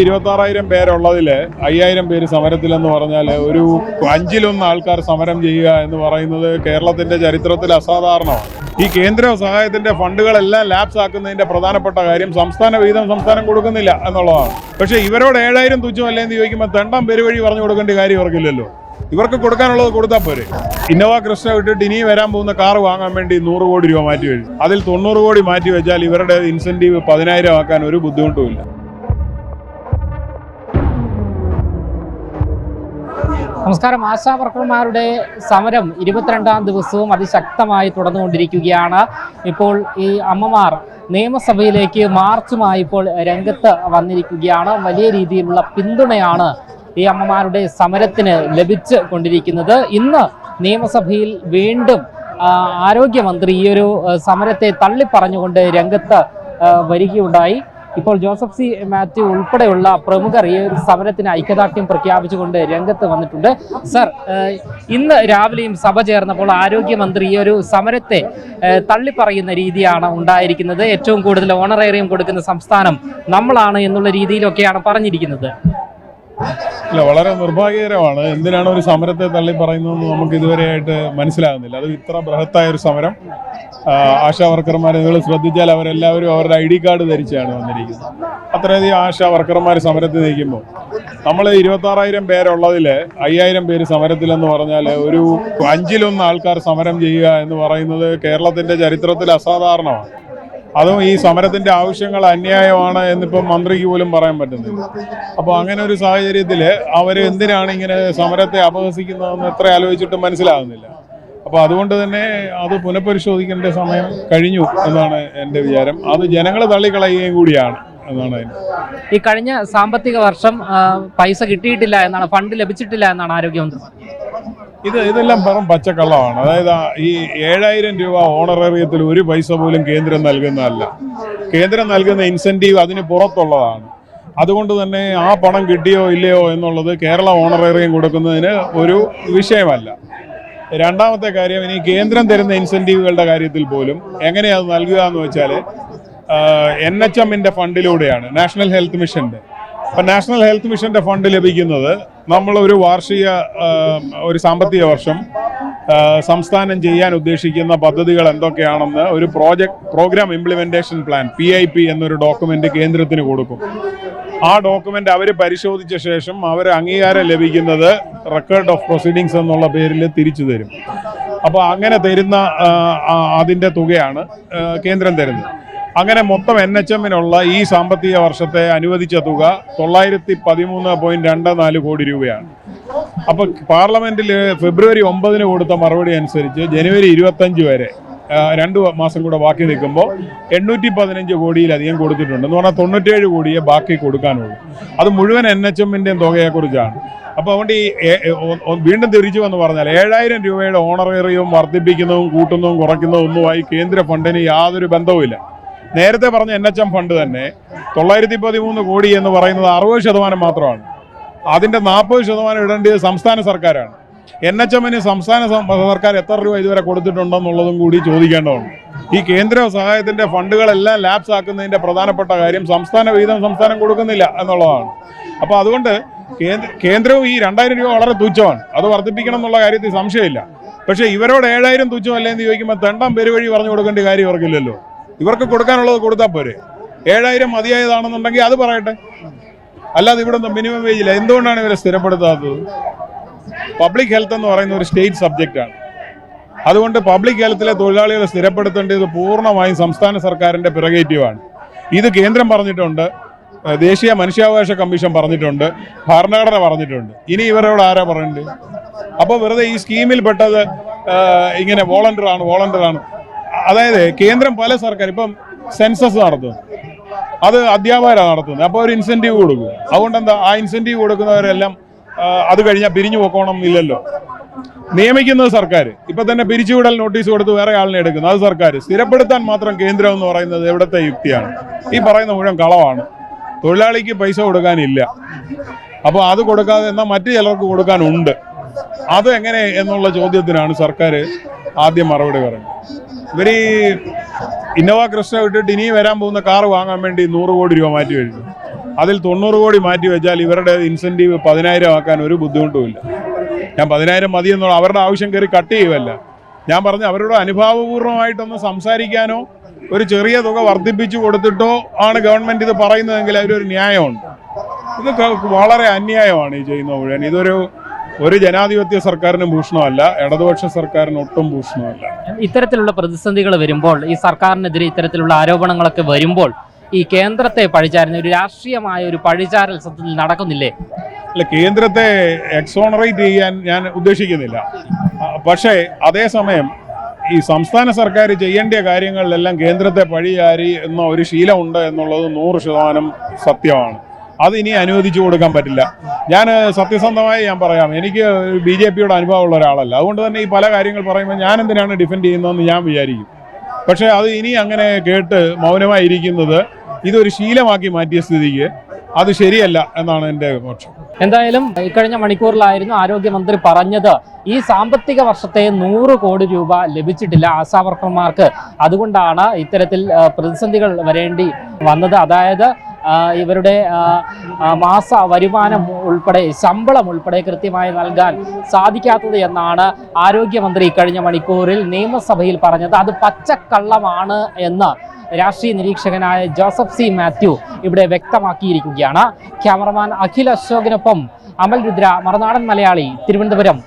ഇരുപത്തി ആറായിരം പേരുള്ളതിൽ അയ്യായിരം പേര് സമരത്തിലെന്ന് പറഞ്ഞാൽ ഒരു അഞ്ചിലൊന്ന് ആൾക്കാർ സമരം ചെയ്യുക എന്ന് പറയുന്നത് കേരളത്തിന്റെ ചരിത്രത്തിൽ അസാധാരണമാണ്. ഈ കേന്ദ്ര സഹായത്തിന്റെ ഫണ്ടുകളെല്ലാം ലാപ്സ് ആക്കുന്നതിന്റെ പ്രധാനപ്പെട്ട കാര്യം സംസ്ഥാന വിഹിതം സംസ്ഥാനം കൊടുക്കുന്നില്ല എന്നുള്ളതാണ്. പക്ഷേ ഇവരോട് ഏഴായിരം തുച്ഛമല്ലേ എന്ന് ചോദിക്കുമ്പോൾ തെണ്ടം പേര് വഴി പറഞ്ഞു കൊടുക്കേണ്ട കാര്യം ഇവർക്കില്ലല്ലോ. ഇവർക്ക് കൊടുക്കാനുള്ളത് കൊടുത്താൽ പോരെ. ഇന്നോവ കൃഷ്ണ വിട്ടിട്ട് ഇനി വരാൻ പോകുന്ന കാർ വാങ്ങാൻ വേണ്ടി നൂറ് കോടി രൂപ മാറ്റി വെച്ചു. അതിൽ തൊണ്ണൂറ് കോടി മാറ്റി വെച്ചാൽ ഇവരുടെ ഇൻസെന്റീവ് പതിനായിരം ആക്കാൻ ഒരു ബുദ്ധിമുട്ടുമില്ല. നമസ്കാരം. ആശാ വർക്കർമാരുടെ സമരം ഇരുപത്തിരണ്ടാം ദിവസവും അതിശക്തമായി തുടർന്നുകൊണ്ടിരിക്കുകയാണ്. ഇപ്പോൾ ഈ അമ്മമാർ നിയമസഭയിലേക്ക് മാർച്ചുമായി ഇപ്പോൾ രംഗത്ത് വന്നിരിക്കുകയാണ്. വലിയ രീതിയിലുള്ള പിന്തുണയാണ് ഈ അമ്മമാരുടെ സമരത്തിന് ലഭിച്ചു കൊണ്ടിരിക്കുന്നത്. ഇന്ന് നിയമസഭയിൽ വീണ്ടും ആരോഗ്യമന്ത്രി ഈ ഒരു സമരത്തെ തള്ളിപ്പറഞ്ഞുകൊണ്ട് രംഗത്ത് വരികയുണ്ടായി. ഇപ്പോൾ ജോസഫ് സി. മാത്യു ഉൾപ്പെടെയുള്ള പ്രമുഖർ ഈ ഒരു സമരത്തിന് ഐക്യദാർഢ്യം പ്രഖ്യാപിച്ചുകൊണ്ട് രംഗത്ത് വന്നിട്ടുണ്ട്. സർ ഇന്ന് രാവിലെയും സഭ ചേർന്നപ്പോൾ ആരോഗ്യമന്ത്രി ഈ ഒരു സമരത്തെ തള്ളിപ്പറയുന്ന രീതിയാണ് ഉണ്ടായിരിക്കുന്നത്. ഏറ്റവും കൂടുതൽ ഓണറേറിയം കൊടുക്കുന്ന സംസ്ഥാനം നമ്മളാണ് എന്നുള്ള രീതിയിലൊക്കെയാണ് പറഞ്ഞിരിക്കുന്നത്. അല്ല വളരെ നിർഭാഗ്യകരമാണ്. എന്തിനാണ് ഒരു സമരത്തെ തള്ളി പറയുന്നതെന്ന് നമുക്ക് ഇതുവരെയായിട്ട് മനസ്സിലാകുന്നില്ല. അത് ഇത്ര ബൃഹത്തായ ഒരു സമരം. ആശാ വർക്കർമാരെ നിങ്ങൾ ശ്രദ്ധിച്ചാൽ അവരെല്ലാവരും അവരുടെ ഐ ഡി കാർഡ് ധരിച്ചാണ് വന്നിരിക്കുന്നത്. അത്രയധികം ആശാ വർക്കർമാർ സമരത്തിൽ നിൽക്കുമ്പോൾ. നമ്മൾ ഇരുപത്തി ആറായിരം പേരുള്ളതിൽ അയ്യായിരം പേര് സമരത്തിലെന്ന് പറഞ്ഞാൽ ഒരു അഞ്ചിലൊന്ന് ആൾക്കാർ സമരം ചെയ്യുക എന്ന് പറയുന്നത് കേരളത്തിന്റെ ചരിത്രത്തിൽ അസാധാരണമാണ്. അതും ഈ സമരത്തിന്റെ ആവശ്യങ്ങൾ അന്യായമാണ് എന്നിപ്പം മന്ത്രിക്ക് പോലും പറയാൻ പറ്റുന്നില്ല. അപ്പോൾ അങ്ങനെ ഒരു സാഹചര്യത്തിൽ അവർ എന്തിനാണ് ഇങ്ങനെ സമരത്തെ അപഹസിക്കുന്നതെന്ന് എത്ര ആലോചിച്ചിട്ടും മനസ്സിലാകുന്നില്ല. അപ്പോൾ അതുകൊണ്ട് തന്നെ അത് പുനഃപരിശോധിക്കേണ്ട സമയം കഴിഞ്ഞു എന്നാണ് എന്റെ വിചാരം. അത് ജനങ്ങൾ തള്ളിക്കളയുകയും കൂടിയാണ് എന്നാണ് ഈ കഴിഞ്ഞ സാമ്പത്തിക വർഷം പൈസ കിട്ടിയിട്ടില്ല എന്നാണ് ഫണ്ട് ലഭിച്ചിട്ടില്ല എന്നാണ് ആരോഗ്യമന്ത്രി ഇത് ഇതെല്ലാം വെറും പച്ചക്കള്ളമാണ്. അതായത് ഈ ഏഴായിരം രൂപ ഓണറേറിയത്തിൽ ഒരു പൈസ പോലും കേന്ദ്രം നൽകുന്നതല്ല. കേന്ദ്രം നൽകുന്ന ഇൻസെന്റീവ് അതിന് പുറത്തുള്ളതാണ്. അതുകൊണ്ട് തന്നെ ആ പണം കിട്ടിയോ ഇല്ലയോ എന്നുള്ളത് കേരള ഓണറേറിയം കൊടുക്കുന്നതിന് ഒരു വിഷയമല്ല. രണ്ടാമത്തെ കാര്യം ഇനി കേന്ദ്രം തരുന്ന ഇൻസെന്റീവുകളുടെ കാര്യത്തിൽ പോലും എങ്ങനെയാണ് നൽകുക എന്ന് വെച്ചാൽ എൻ എച്ച് എമ്മിന്റെ ഫണ്ടിലൂടെയാണ് നാഷണൽ ഹെൽത്ത് മിഷന്റെ അപ്പം നാഷണൽ ഹെൽത്ത് മിഷന്റെ ഫണ്ട് ലഭിക്കുന്നത് നമ്മൾ ഒരു വാർഷിക ഒരു സാമ്പത്തിക വർഷം സംസ്ഥാനം ചെയ്യാൻ ഉദ്ദേശിക്കുന്ന പദ്ധതികൾ എന്തൊക്കെയാണെന്ന് ഒരു project programme implementation plan P I P എന്നൊരു ഡോക്യുമെന്റ് കേന്ദ്രത്തിന് കൊടുക്കും. ആ ഡോക്യുമെന്റ് അവർ പരിശോധിച്ച ശേഷം അവർ അംഗീകാരം ലഭിക്കുന്നത് റെക്കോർഡ് ഓഫ് പ്രൊസീഡിങ്സ് എന്നുള്ള പേരിൽ തിരിച്ചു തരും. അപ്പോൾ അങ്ങനെ തരുന്ന അതിന്റെ തുകയാണ് കേന്ദ്രം തരുന്നത്. അങ്ങനെ മൊത്തം എൻ എച്ച് എമ്മിനുള്ള ഈ സാമ്പത്തിക വർഷത്തെ അനുവദിച്ച തുക തൊള്ളായിരത്തി പതിമൂന്ന് പോയിന്റ് രണ്ട് നാല് കോടി രൂപയാണ്. അപ്പോൾ പാർലമെന്റിൽ ഫെബ്രുവരി ഒമ്പതിന് കൊടുത്ത മറുപടി അനുസരിച്ച് ജനുവരി ഇരുപത്തഞ്ച് വരെ രണ്ട് മാസം കൂടെ ബാക്കി നിൽക്കുമ്പോൾ എണ്ണൂറ്റി പതിനഞ്ച് കോടിയിലധികം കൊടുത്തിട്ടുണ്ട്. എന്ന് പറഞ്ഞാൽ തൊണ്ണൂറ്റേഴ് കോടിയെ ബാക്കി കൊടുക്കാനുള്ളൂ. അത് മുഴുവൻ എൻ എച്ച് എമ്മിന്റെയും തുകയെക്കുറിച്ചാണ്. അപ്പോൾ അതുകൊണ്ട് ഈ വീണ്ടും തിരിച്ചു വന്ന് പറഞ്ഞാൽ ഏഴായിരം രൂപയുടെ ഓണറേറിയവും വർദ്ധിപ്പിക്കുന്നതും കൂട്ടുന്നതും കുറയ്ക്കുന്നതും ഒന്നുമായി കേന്ദ്ര ഫണ്ടിന് യാതൊരു ബന്ധവുമില്ല. നേരത്തെ പറഞ്ഞ എൻ എച്ച് എം ഫണ്ട് തന്നെ തൊള്ളായിരത്തി പതിമൂന്ന് കോടി എന്ന് പറയുന്നത് അറുപത് ശതമാനം മാത്രമാണ്. അതിന്റെ നാൽപ്പത് ശതമാനം ഇടേണ്ടത് സംസ്ഥാന സർക്കാരാണ്. എൻ എച്ച് എമ്മിന് സംസ്ഥാന സർക്കാർ എത്ര രൂപ ഇതുവരെ കൊടുത്തിട്ടുണ്ടെന്നുള്ളതും കൂടി ചോദിക്കേണ്ടതുണ്ട്. ഈ കേന്ദ്ര സഹായത്തിന്റെ ഫണ്ടുകളെല്ലാം ലാപ്സ് ആക്കുന്നതിന്റെ പ്രധാനപ്പെട്ട കാര്യം സംസ്ഥാന വിഹിതം സംസ്ഥാനം കൊടുക്കുന്നില്ല എന്നുള്ളതാണ്. അപ്പോൾ അതുകൊണ്ട് കേന്ദ്ര കേന്ദ്രവും ഈ രണ്ടായിരം രൂപ വളരെ തുച്ഛമാണ്. അത് വർദ്ധിപ്പിക്കണം എന്നുള്ള കാര്യത്തിൽ സംശയമില്ല. പക്ഷേ ഇവരോട് ഏഴായിരം തുച്ഛമല്ലേ എന്ന് ചോദിക്കുമ്പോൾ തെണ്ടാം പേര് വഴി പറഞ്ഞു കൊടുക്കേണ്ട കാര്യം ഇവർക്കില്ലല്ലോ. ഇവർക്ക് കൊടുക്കാനുള്ളത് കൊടുത്താൽ പോരെ. ഏഴായിരം മതിയായതാണെന്നുണ്ടെങ്കിൽ അത് പറയട്ടെ. അല്ലാതെ ഇവിടെ മിനിമം വേജില്ല എന്തുകൊണ്ടാണ് ഇവരെ സ്ഥിരപ്പെടുത്താത്തത്? പബ്ലിക് ഹെൽത്ത് എന്ന് പറയുന്ന ഒരു സ്റ്റേറ്റ് സബ്ജക്റ്റാണ് അതുകൊണ്ട് പബ്ലിക് ഹെൽത്തിലെ തൊഴിലാളികളെ സ്ഥിരപ്പെടുത്തേണ്ടത് പൂർണമായും സംസ്ഥാന സർക്കാരിന്റെ പിറകേറ്റീവാണ് ഇത് കേന്ദ്രം പറഞ്ഞിട്ടുണ്ട്. ദേശീയ മനുഷ്യാവകാശ കമ്മീഷൻ പറഞ്ഞിട്ടുണ്ട്. ഭരണഘടന പറഞ്ഞിട്ടുണ്ട്. ഇനി ഇവരോട് ആരാ പറയണ്ടത്? അപ്പോൾ വെറുതെ ഈ സ്കീമിൽ പെട്ടത് ഇങ്ങനെ വോളണ്ടിയർ ആണ്. അതായത് കേന്ദ്രം പല സർക്കാർ ഇപ്പം സെൻസസ് നടത്തും അത് അധ്യാപകരാണ് നടത്തുന്നത്. അപ്പോൾ ഒരു ഇൻസെന്റീവ് കൊടുക്കും. അതുകൊണ്ട് എന്താ ആ ഇൻസെന്റീവ് കൊടുക്കുന്നവരെല്ലാം അത് കഴിഞ്ഞാൽ പിരിഞ്ഞു പോക്കോണം ഇല്ലല്ലോ. നിയമിക്കുന്നത് സർക്കാർ ഇപ്പൊ തന്നെ പിരിച്ചുവിടൽ നോട്ടീസ് കൊടുത്ത് വേറെ ആളിനെ എടുക്കുന്നു. അത് സർക്കാർ സ്ഥിരപ്പെടുത്താൻ മാത്രം കേന്ദ്രം എന്ന് പറയുന്നത് എവിടത്തെ യുക്തിയാണ്? ഈ പറയുന്ന മുഴുവൻ കളവാണ്. തൊഴിലാളിക്ക് പൈസ കൊടുക്കാനില്ല. അപ്പോൾ അത് കൊടുക്കാതെ എന്നാൽ മറ്റു ചിലർക്ക് കൊടുക്കാനുണ്ട്. അത് എങ്ങനെ എന്നുള്ള ചോദ്യത്തിനാണ് സർക്കാർ ആദ്യം മറുപടി പറയുന്നത്. ഇവർ ഈ ഇന്നോവ കൃഷ്ണ വിട്ടിട്ട് ഇനി വരാൻ പോകുന്ന കാർ വാങ്ങാൻ വേണ്ടി നൂറ് കോടി രൂപ മാറ്റി വെച്ചു അതിൽ തൊണ്ണൂറ് കോടി മാറ്റി വെച്ചാൽ ഇവരുടെ ഇൻസെന്റീവ് പതിനായിരം ആക്കാൻ ഒരു ബുദ്ധിമുട്ടുമില്ല ഞാൻ പതിനായിരം മതി എന്നുള്ള അവരുടെ ആവശ്യം കയറി കട്ട് ചെയ്യുമല്ല ഞാൻ പറഞ്ഞു അവരോട് അനുഭാവപൂർവമായിട്ടൊന്ന് സംസാരിക്കാനോ ഒരു ചെറിയ തുക വർദ്ധിപ്പിച്ചു കൊടുത്തിട്ടോ ആണ് ഗവൺമെന്റ് ഇത് പറയുന്നതെങ്കിൽ അതിലൊരു ന്യായമുണ്ട്. ഇത് വളരെ അന്യായമാണ് ഈ ചെയ്യുന്ന മുഴുവൻ. ഇതൊരു ഒരു ജനാധിപത്യ സർക്കാരിനും ഭൂഷണമല്ല ഇടതുപക്ഷ സർക്കാരിന് ഒട്ടും ഭൂഷണമല്ല. ഇത്തരത്തിലുള്ള പ്രതിസന്ധികൾ വരുമ്പോൾ ഈ സർക്കാരിനെതിരെ ഇത്തരത്തിലുള്ള ആരോപണങ്ങളൊക്കെ വരുമ്പോൾ ഈ കേന്ദ്രത്തെ പഴിചാരുന്ന ഒരു രാഷ്ട്രീയമായ ഒരു പഴിചാരൽ സത്യത്തിൽ നടക്കുന്നില്ലേ? അല്ല കേന്ദ്രത്തെ എക്സോണറേറ്റ് ചെയ്യാൻ ഞാൻ ഉദ്ദേശിക്കുന്നില്ല. പക്ഷേ അതേസമയം ഈ സംസ്ഥാന സർക്കാർ ചെയ്യേണ്ട കാര്യങ്ങളിലെല്ലാം കേന്ദ്രത്തെ പഴിചാരി എന്ന ഒരു ശീലമുണ്ട് എന്നുള്ളത് നൂറ് ശതമാനം സത്യമാണ്. അത് ഇനി അനുവദിച്ചു കൊടുക്കാൻ പറ്റില്ല. ഞാൻ സത്യസന്ധമായി ഞാൻ പറയാം. എനിക്ക് ബി ജെ പിയുടെ അനുഭവമുള്ള ഒരാളല്ല. അതുകൊണ്ട് തന്നെ ഈ പല കാര്യങ്ങൾ പറയുമ്പോൾ ഞാൻ എന്തിനാണ് ഡിഫെൻഡ് ചെയ്യുന്നതെന്ന് ഞാൻ വിചാരിക്കും. പക്ഷേ അത് ഇനി അങ്ങനെ കേട്ട് മൗനമായിരിക്കുന്നത് ഇതൊരു ശീലമാക്കി മാറ്റിയ സ്ഥിതിക്ക് അത് ശരിയല്ല എന്നാണ് എന്റെ മോക്ഷം എന്തായാലും ഇക്കഴിഞ്ഞ മണിക്കൂറിലായിരുന്നു ആരോഗ്യമന്ത്രി പറഞ്ഞത്. ഈ സാമ്പത്തിക വർഷത്തെ നൂറ് കോടി രൂപ ലഭിച്ചിട്ടില്ല ആശാവർക്കർമാർക്ക് അതുകൊണ്ടാണ് ഇത്തരത്തിൽ പ്രതിസന്ധികൾ വരേണ്ടി വന്നത്. അതായത് ഇവരുടെ മാസ വരുമാനം ഉൾപ്പെടെ ശമ്പളം ഉൾപ്പെടെ കൃത്യമായി നൽകാൻ സാധിക്കാത്തത് എന്നാണ് ആരോഗ്യമന്ത്രി കഴിഞ്ഞ മണിക്കൂറിൽ നിയമസഭയിൽ പറഞ്ഞത്. അത് പച്ചക്കള്ളമാണ് എന്ന് രാഷ്ട്രീയ നിരീക്ഷകനായ ജോസഫ് സി മാത്യു ഇവിടെ വ്യക്തമാക്കിയിരിക്കുകയാണ്. ക്യാമറമാൻ അഖിൽ അശോകിനൊപ്പം അമൽ രുദ്ര മറുനാടൻ മലയാളി തിരുവനന്തപുരം.